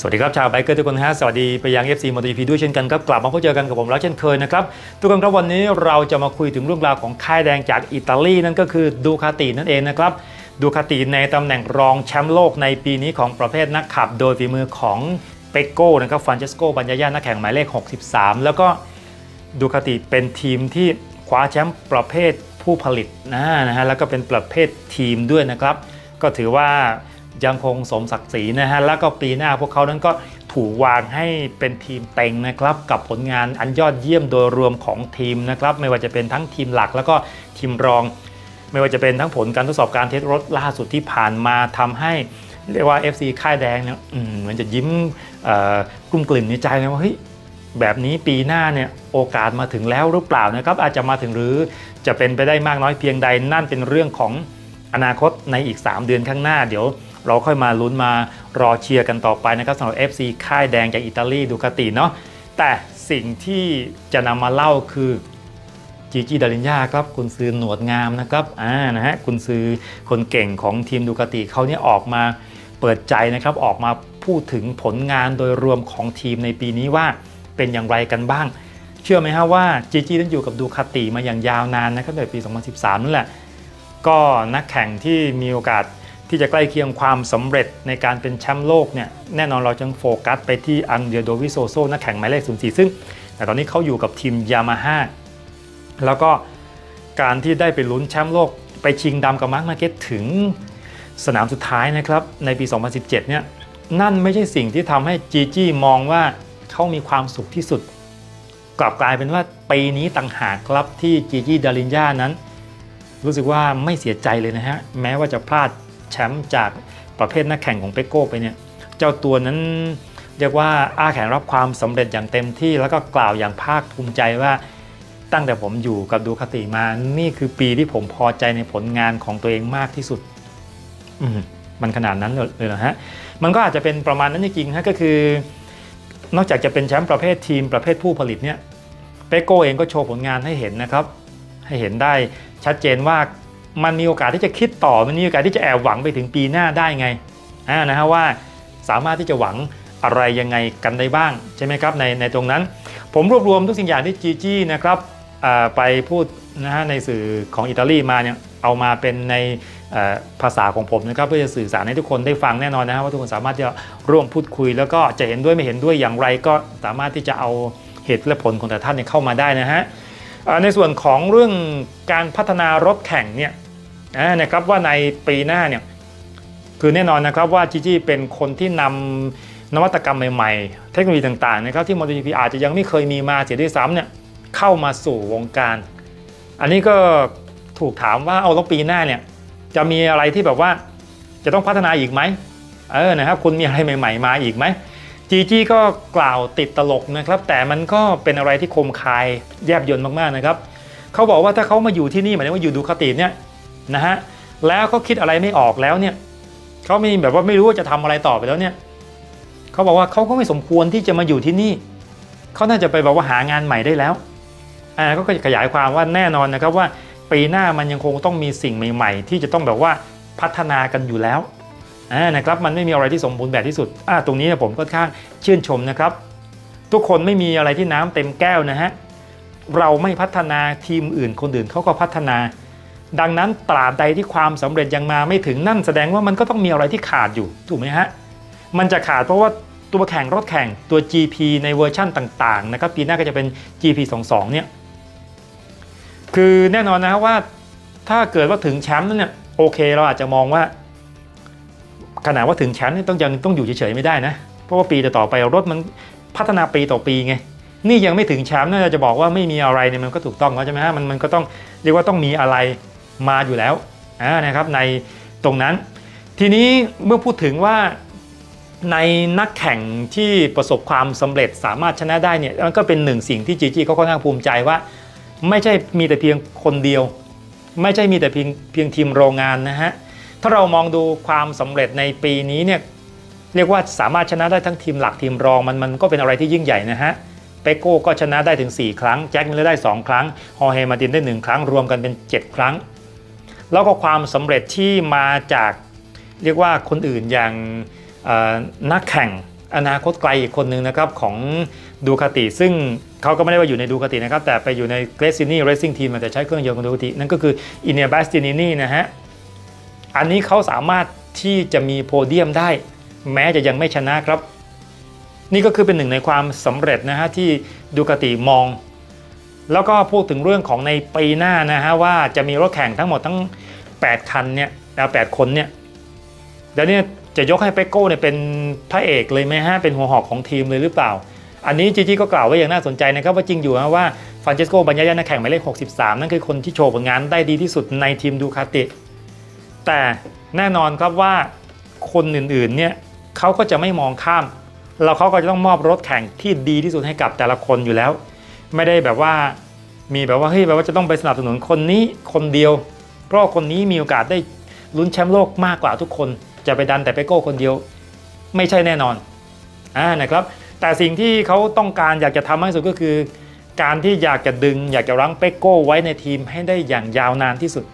สวัสดีครับ ชาวไบเกอร์ทุกคนฮะสวัสดีไปยัง FC m o t o GP ด้วยเช่นกันครับ กลับมาพบเจอกันกับผมแล้วเช่นเคยนะครับ ทุกคนครับวันนี้เราจะมาคุยถึงเรื่องราวของค่ายแดงจากอิตาลีนั่นก็คือดูคาตินั่นเองนะครับดูคาติในตำแหน่งรองแชมป์โลกในปีนี้ของประเภทนักขับ โดยฝีมือของเปโก้นะครับฟรานเชสโกบัญญายานักแข่งหมายเลข 63 แล้วก็ดูคาติเป็นทีมที่คว้าแชมป์ประเภทผู้ผลิตนะนะฮะแล้วก็เป็นประเภททีมด้วยนะครับ ก็ถือว่า ยังคงสมศักดิ์ศรีนะฮะแล้วก็ปีหน้าพวกเขานั้นก็ถูกวางให้เป็นทีมเต็งนะครับกับผลงานอันยอดเยี่ยมโดยรวมของทีมนะครับไม่ว่าจะเป็นทั้งทีมหลักแล้วก็ทีมรอง ไม่ว่าจะเป็นทั้งผลการทดสอบการเทสรถล่าสุดที่ผ่านมาทำให้เรียกว่า FC ค่ายแดงเนี่ยเหมือนจะยิ้มกลุ้มกลิ่มในใจนะว่าเฮ้ยแบบนี้ปีหน้าเนี่ยโอกาสมาถึงแล้วหรือเปล่านะครับอาจจะมาถึงหรือจะเป็นไปได้มากน้อยเพียงใดนั่นเป็นเรื่องของอนาคตในอีก 3 เดือนข้างหน้าเดี๋ยว เราค่อยมาลุ้นมารอเชียร์กันต่อไปนะครับสำหรับ FC ค่ายแดงจากอิตาลีดูคาติเนาะแต่สิ่งที่จะนำมาเล่าคือจีจีดารินยาครับคุณซื้อหนวดงามนะครับอ่านะฮะคุณซื้อคนเก่งของทีมดูคาติเขาเนี่ยออกมาเปิดใจนะครับออกมาพูดถึงผลงานโดยรวมของทีมในปีนี้ว่าเป็นอย่างไรกันบ้าง เชื่อไหมฮะว่าจีจีนั้นอยู่กับดูคาติมาอย่างยาวนานนะครับตั้งแต่ปี 2013 นั่นแหละ ก็นักแข่งที่มีโอกาส ที่จะใกล้เคียงความสำเร็จในการเป็นแชมป์โลกเนี่ยแน่นอนเราจึงโฟกัสไปที่อันเดียโดวิโซโซนักแข่งหมายเลข 04 ซึ่ง แต่ตอนนี้เขาอยู่กับทีมยามาฮ่าแล้วก็การที่ได้ไปลุ้นแชมป์โลก ไปชิงดำกับมาร์คมาเก็ตถึงสนามสุดท้ายนะครับในปี 2017 เนี่ยนั่นไม่ใช่สิ่งที่ทำให้จีจี้มองว่าเขามีความสุขที่สุด กลับกลายเป็นว่าปีนี้ต่างหากครับที่จีจี้ดารินยานั้น รู้สึกว่าไม่เสียใจเลยนะฮะแม้ว่าจะพลาด แชมป์จากประเภทนักแข่งของเปโก้ไปเนี่ยเจ้าตัวนั้นเรียกว่าอ้าแขนรับความสำเร็จอย่างเต็มที่ แล้วก็กล่าวอย่างภาคภูมิใจว่าตั้งแต่ผมอยู่กับดูคาติมา นี่คือปีที่ผมพอใจในผลงานของตัวเองมากที่สุด อืมันขนาดนั้นเลยเหรอฮะ มันก็อาจจะเป็นประมาณนั้นจริงๆฮะก็คือ นอกจากจะเป็นแชมป์ประเภททีมประเภทผู้ผลิตเนี่ยเปโก้เองก็โชว์ผลงานให้เห็นนะครับ ให้เห็นได้ชัดเจนว่า มันมีโอกาสที่จะคิดต่อมันมีโอกาสที่จะแอบหวังไปถึงปีหน้าได้ไงนะฮะว่าสามารถที่จะหวังอะไรยังไงกันได้บ้างใช่ไหมครับในในตรงนั้น ผมรวบรวมทุกสิ่งอย่างที่จีจี้นะครับไปพูดนะฮะในสื่อของอิตาลีมาเนี่ยเอามาเป็นในภาษาของผมนะครับเพื่อจะสื่อสารให้ทุกคนได้ฟังแน่นอนนะฮะว่าทุกคนสามารถที่จะร่วมพูดคุย แล้วก็จะเห็นด้วยไม่เห็นด้วยอย่างไรก็สามารถที่จะเอาเหตุและผลของแต่ท่านเข้ามาได้นะฮะในส่วนของเรื่องการพัฒนารถแข่งเนี่ย นะครับว่าในปีหน้าเนี่ยคือแน่นอนนะครับว่าจีจี้เป็นคนที่นำนวัตกรรมใหม่ๆ เทคโนโลยีต่างๆนะครับที่ MotoGP อาจจะยังไม่เคยมีมาเสียด้วยซ้ำเนี่ยเข้ามาสู่วงการ อันนี้ก็ถูกถามว่าเอาแล้วปีหน้าเนี่ยจะมีอะไรที่แบบว่าจะต้องพัฒนาอีกไหมเออนะครับคุณมีอะไรใหม่ ๆ มาอีกไหมจีจี้ก็กล่าวติดตลกนะครับแต่มันก็เป็นอะไรที่คมคายแยบยลมากๆนะครับเขาบอกว่าถ้าเขามาอยู่ที่นี่หมายถึงว่าอยู่ดูคาติเนี่ย นะฮะแล้วเขาคิดอะไรไม่ออกแล้วเนี่ยเขาไม่แบบว่าไม่รู้ว่าจะทำอะไรต่อไปแล้วเนี่ยเขาบอกว่าเขาก็ไม่สมควรที่จะมาอยู่ที่นี่เขาน่าจะไปแบบว่าหางานใหม่ได้แล้วอ่าก็ขยายความว่าแน่นอนนะครับว่าปีหน้ามันยังคงต้องมีสิ่งใหม่ ๆ ที่จะต้องแบบว่าพัฒนากันอยู่แล้วอ่านะครับมันไม่มีอะไรที่สมบูรณ์แบบที่สุดอ่าตรงนี้ผมค่อนข้างชื่นชมนะครับ ทุกคนไม่มีอะไรที่น้ำเต็มแก้วนะฮะเราไม่พัฒนาทีมอื่นคนอื่นเขาก็พัฒนา ดังนั้นตราบใดที่ความสำเร็จยังมาไม่ถึงนั่นแสดงว่ามันก็ต้องมีอะไรที่ขาดอยู่ถูกไหมฮะมันจะขาดเพราะว่าตัวแข่งรถแข่งตัว GP ในเวอร์ชั่นต่างๆนะครับปีหน้าก็จะเป็น GP 22เนี่ยคือแน่นอนนะฮะว่าถ้าเกิดว่าถึงแชมป์นั้นเนี่ยโอเคเราอาจจะมองว่าขนาดว่าถึงแชมป์นี่ต้องยังต้องอยู่เฉยๆไม่ได้นะ เพราะว่าปีต่อไปรถมันพัฒนาปีต่อปีไงนี่ยังไม่ถึงแชมป์น่าจะบอกว่าไม่มีอะไรเนี่ยมันก็ถูกต้องแล้วใช่ไหมฮะมันมันก็ต้องเรียกว่าต้องมีอะไร มาอยู่แล้วนะครับในตรงนั้น ทีนี้เมื่อพูดถึงว่าในนักแข่งที่ประสบความสำเร็จสามารถชนะได้เนี่ยมันก็เป็นหนึ่งสิ่งที่จีจีเขาค่อนข้างภูมิใจว่า ไม่ใช่มีแต่เพียงคนเดียว ไม่ใช่มีแต่เพียงเพียงทีมโรงงานนะฮะถ้าเรามองดูความสำเร็จในปีนี้เนี่ยเรียกว่าสามารถชนะได้ทั้งทีมหลักทีมรองมันมันก็เป็นอะไรที่ยิ่งใหญ่นะฮะเปโก้ก็ชนะได้ถึง 4 ครั้ง แจ็คมิลเลอร์ได้ 2 ครั้งฮอร์เฮมาร์ตินได้ 1 ครั้งรวมกันเป็น 7 ครั้ง แล้วก็ความสำเร็จที่มาจากเรียกว่าคนอื่นอย่างนักแข่งอนาคตไกลอีกคนหนึ่งนะครับของดูคาติ ซึ่งเขาก็ไม่ได้ว่าอยู่ในดูคาตินะครับ แต่ไปอยู่ในเกรซินีเรซิ่งทีมแต่ใช้เครื่องยนต์ของดูคาติ นั่นก็คืออินเนียบาสตินินีนะฮะ อันนี้เขาสามารถที่จะมีโพเดียมได้ แม้จะยังไม่ชนะครับ นี่ก็คือเป็นหนึ่งในความสำเร็จนะฮะที่ดูคาติมอง แล้วก็พูดถึงเรื่องของในปีหน้านะฮะว่าจะมีรถแข่งทั้งหมดทั้ง 8 คันเนี่ยแล้ว8คนเนี่ยแล้วเนี่ยจะยกให้เปโก้เนี่ยเป็นพระเอกเลยไหมฮะเป็นหัวหอกของทีมเลยหรือเปล่า อันนี้จีจีก็กล่าวไว้อย่างน่าสนใจนะครับว่าจริงอยู่นะว่าฟรานเชสโกบัญญานักแข่งหมายเลข 63 นั่นคือคนที่โชว์ผลงานได้ดีที่สุดในทีมดูคาติ แต่แน่นอนครับว่าคนอื่นๆเนี่ยเขาก็จะไม่มองข้าม เราเขาก็จะต้องมอบรถแข่งที่ดีที่สุดให้กับแต่ละคนอยู่แล้ว ไม่ได้แบบว่ามีแบบว่าเฮ้ยแบบว่าจะต้องไปสนับสนุนคนนี้คนเดียว เพราะคนนี้มีโอกาสได้ลุ้นแชมป์โลกมากกว่าทุกคน จะไปดันแต่ไปโก้คนเดียว ไม่ใช่แน่นอนอ่านะครับ แต่สิ่งที่เขาต้องการอยากจะทำมากที่สุดก็คือ การที่อยากจะดึง อยากจะรั้งเปโก้ไว้ในทีมให้ได้อย่างยาวนานที่สุด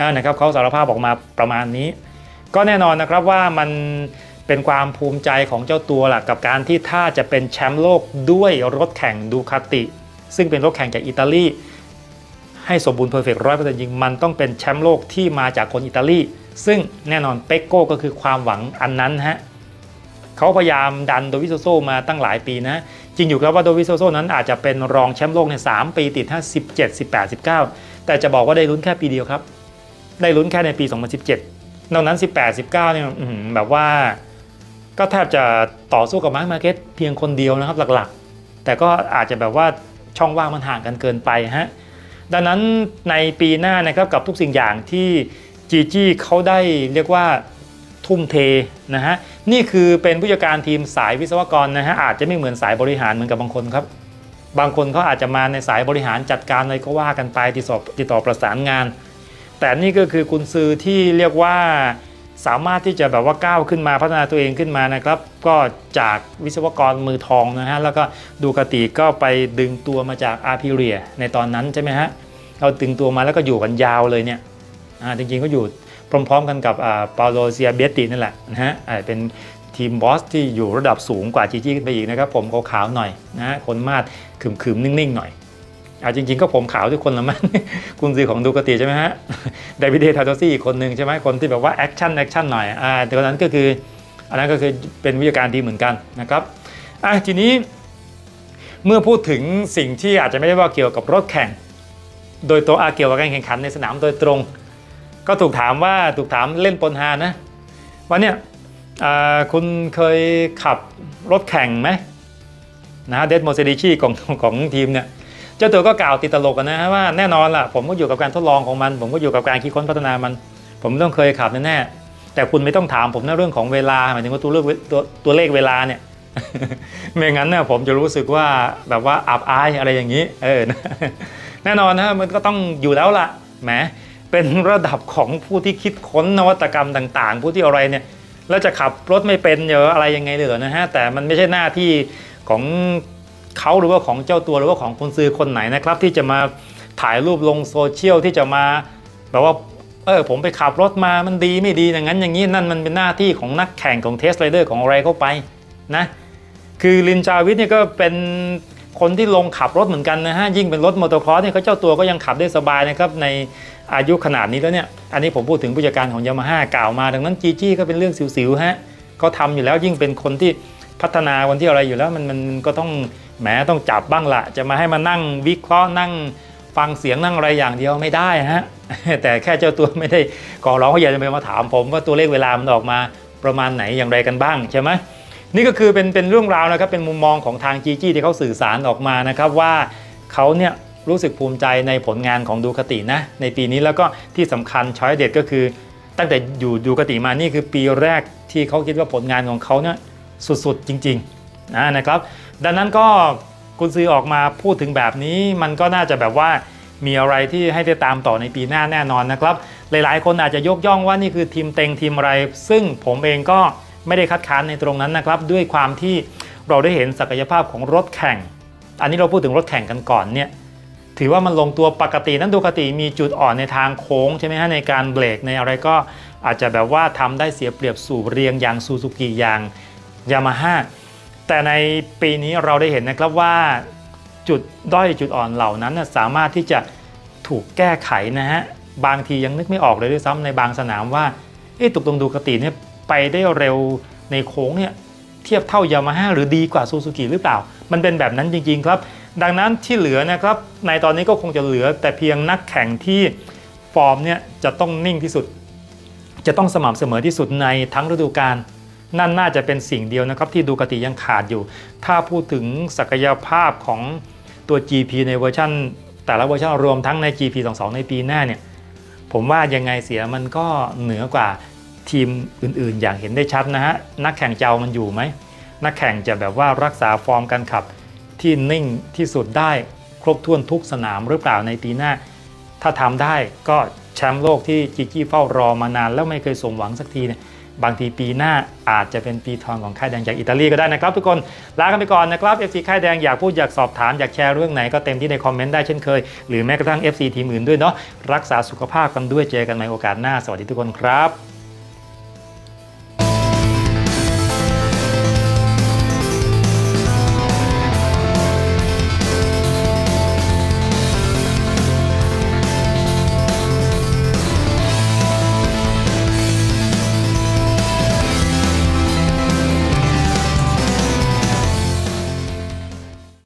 อ่านะครับเขาสารภาพออกมาประมาณนี้ ก็แน่นอนนะครับว่ามันเป็นความภูมิใจของเจ้าตัวหละกับการที่ถ้าจะเป็นแชมป์โลกด้วยรถแข่งดูคาติ ซึ่งเป็นรถแข่งจากอิตาลี ให้สมบูรณ์เพอร์เฟกต์ร้อยเปอร์เซ็นต์จริงมันต้องเป็นแชมป์โลกที่มาจากคนอิตาลีซึ่งแน่นอนเปกโก้ก็คือความหวังอันนั้นฮะเขาพยายามดันโดวิโซโซมาตั้งหลายปีนะ จริงอยู่ครับว่าโดวิโซโซนั้นอาจจะเป็นรองแชมป์โลกในสามปีติดถ้า17 18 19 แต่จะบอกว่าได้ลุ้นแค่ปีเดียวครับ ได้ลุ้นแค่ในปี 2017 นอกนั้น 18 19เนี่ยแบบว่า ก็แทบจะต่อสู้กับมาร์คมาเก็ตเพียงคนเดียวนะครับหลักๆ แต่ก็อาจจะแบบว่าช่องว่างมันห่างกันเกินไปฮะ ดังนั้นในปีหน้านะครับกับทุกสิ่งอย่างที่จีจี้เขาได้เรียกว่าทุ่มเทนะฮะนี่คือเป็นผู้จัดการทีมสายวิศวกรนะฮะอาจจะไม่เหมือนสายบริหารเหมือนกับบางคนครับ บางคนเขาอาจจะมาในสายบริหารจัดการอะไรก็ว่ากันไปติดต่อติดต่อประสานงาน แต่นี่ก็คือคุณซื้อที่เรียกว่า สามารถที่จะแบบว่าก้าวขึ้นมาพัฒนาตัวเองขึ้นมานะครับ ก็จากวิศวกรมือทองนะฮะแล้วก็ดูกติก็ไปดึงตัวมาจากอาร์พิเรียในตอนนั้นใช่ไหมฮะเราดึงตัวมาแล้วก็อยู่กันยาวเลยเนี่ยจริงๆก็อยู่พร้อมๆกันกับปาโลเซียเบตินั่นแหละนะฮะเป็นทีมบอสที่อยู่ระดับสูงกว่าจีจี้ขึ้นไปอีกนะครับ ผมขาวๆหน่อยนะฮะคนมาดขึมๆ นิ่งๆ หน่อย อาจริงๆก็ผมขาวทุกคนละมั้งคุณซีของดูกติใช่ไหมฮะเดวิดเดทาโตซี่อีกคนหนึ่งใช่ไหมคนที่แบบว่าแอคชั่นแอคชั่นหน่อยอ่าแต่คนนั้นก็คืออันนั้นก็คือเป็นวิทยาการทีเหมือนกันนะครับอะทีนี้เมื่อพูดถึงสิ่งที่อาจจะไม่ได้ว่าเกี่ยวกับรถแข่ง โดยตัวอาเกี่ยวกับการแข่งขันในสนามโดยตรง ก็ถูกถามว่าถูกถามเล่นปนฮานะว่าเนี่ยอ่าคุณเคยขับรถแข่งไหมนะเดดโมเซดิชีของของทีมเนี่ย เจ้าตัวก็กล่าวติดตลกกันนะฮะว่าแน่นอนล่ะผมก็อยู่กับการทดลองของมัน ผมก็อยู่กับการคิดค้นพัฒนามัน ผมต้องเคยขับแน่ๆแต่คุณไม่ต้องถามผมนะเรื่องของเวลาหมายถึงว่าตัวเลขตัวตัวเลขเวลาเนี่ยไม่งั้นเนี่ยผมจะรู้สึกว่าแบบว่าอับอายอะไรอย่างนี้เออแน่นอนนะมันก็ต้องอยู่แล้วล่ะแหมเป็นระดับของผู้ที่คิดค้นนวัตกรรมต่าง ๆ ผู้ที่อะไรเนี่ยแล้วจะขับรถไม่เป็นเยอะอะไรยังไงเลยเหรอนะฮะแต่มันไม่ใช่หน้าที่ของ เขาหรือว่าของเจ้าตัวหรือว่าของคนซื้อคนไหนนะครับ ที่จะมาถ่ายรูปลงโซเชียลที่จะมาแบบว่าเออผมไปขับรถมามันดีไม่ดีอย่างนั้นอย่างนี้นั่นมันเป็นหน้าที่ของนักแข่งของเทสไรเดอร์ของอะไรเข้าไปนะคือลินจาวิทเนี่ยก็เป็นคนที่ลงขับรถเหมือนกันนะฮะยิ่งเป็นรถมอเตอร์ครอสเนี่ยเขาเจ้าตัวก็ยังขับได้สบายนะครับในอายุขนาดนี้แล้วเนี่ยอันนี้ผมพูดถึงผู้จัดการของยามาฮ่ากล่าวมาดังนั้นจีจี้ก็เป็นเรื่องสิวๆฮะเขาทำอยู่แล้วยิ่งเป็นคนที่พัฒนาวันที่อะไรอยู่แล้วมันมันก็ต้อง แหมต้องจับบ้างละจะมาให้มานั่งวิเคราะห์นั่งฟังเสียงนั่งอะไรอย่างเดียวไม่ได้ฮะแต่แค่เจ้าตัวไม่ได้ขอร้องเขาอยากจะไปมาถามผมว่าตัวเลขเวลามันออกมาประมาณไหนอย่างไรกันบ้างใช่ไหมนี่ก็คือเป็นเป็นเรื่องราวนะครับเป็นมุมมองของทางจีจี้ที่เขาสื่อสารออกมานะครับว่าเขาเนี่ยรู้สึกภูมิใจในผลงานของดูคตินะ ในปีนี้แล้วก็ที่สำคัญช้อยเด็ดก็คือ ตั้งแต่อยู่ดูคติมานี่คือปีแรกที่เขาคิดว่าผลงานของเขาเนี่ยสุดๆจริง ๆ นะนะครับ ดังนั้นก็คุณซื้อออกมาพูดถึงแบบนี้มันก็น่าจะแบบว่ามีอะไรที่ให้ได้ตามต่อในปีหน้าแน่นอนนะครับ หลายๆ คนอาจจะยกย่องว่านี่คือทีมเต็งทีมอะไร ซึ่งผมเองก็ไม่ได้คัดค้านในตรงนั้นนะครับ ด้วยความที่เราได้เห็นศักยภาพของรถแข่ง อันนี้เราพูดถึงรถแข่งกันก่อนเนี่ยถือว่ามันลงตัวปกตินั้นดูคติมีจุดอ่อนในทางโค้งใช่ไหมฮะในการเบรกในอะไรก็อาจจะแบบว่าทำได้เสียเปรียบสู่เรียงอย่างซูซูกิอย่างยามาฮ่า แต่ในปีนี้เราได้เห็นนะครับว่าจุดด้อยจุดอ่อนเหล่านั้นสามารถที่จะถูกแก้ไขนะฮะบางทียังนึกไม่ออกเลยด้วยซ้ำในบางสนามว่าเอ๊ะตุกตรงดูกติเนี่ยไปได้เร็วในโค้งเนี่ยเทียบเท่ายามาฮ่าหรือดีกว่าซูซูกิหรือเปล่า มันเป็นแบบนั้นจริง ๆ ครับ ดังนั้นที่เหลือนะครับในตอนนี้ก็คงจะเหลือแต่เพียงนักแข่งที่ฟอร์มเนี่ยจะต้องนิ่งที่สุด จะต้องสม่ำเสมอที่สุดในทั้งฤดูกาล นั่นน่าจะเป็นสิ่งเดียวนะครับที่ดูกติยังขาดอยู่ ถ้าพูดถึงศักยภาพของตัว GP ในเวอร์ชันแต่ละเวอร์ชันรวมทั้งใน GP 22ในปีหน้าเนี่ยผมว่ายังไงเสียมันก็เหนือกว่าทีมอื่นๆ อย่างเห็นได้ชัดนะฮะ นักแข่งเจ้ามันอยู่ไหม นักแข่งจะแบบว่ารักษาฟอร์มการขับที่นิ่งที่สุดได้ครบถ้วนทุกสนามหรือเปล่าในปีหน้า ถ้าทำได้ก็แชมป์โลกที่จิกกี้เฝ้ารอมานานแล้วไม่เคยสมหวังสักทีเนี่ย บางทีปีหน้าอาจจะเป็นปีทองของค่ายแดงจากอิตาลีก็ได้นะครับ ทุกคนลากันไปก่อนนะครับ FC ค่ายแดงอยากพูดอยากสอบถามอยากแชร์เรื่องไหนก็เต็มที่ในคอมเมนต์ได้เช่นเคย หรือแม้กระทั่ง FC ทีมอื่นด้วยเนาะรักษาสุขภาพกันด้วยเจอกันในโอกาสหน้าสวัสดีทุกคนครับ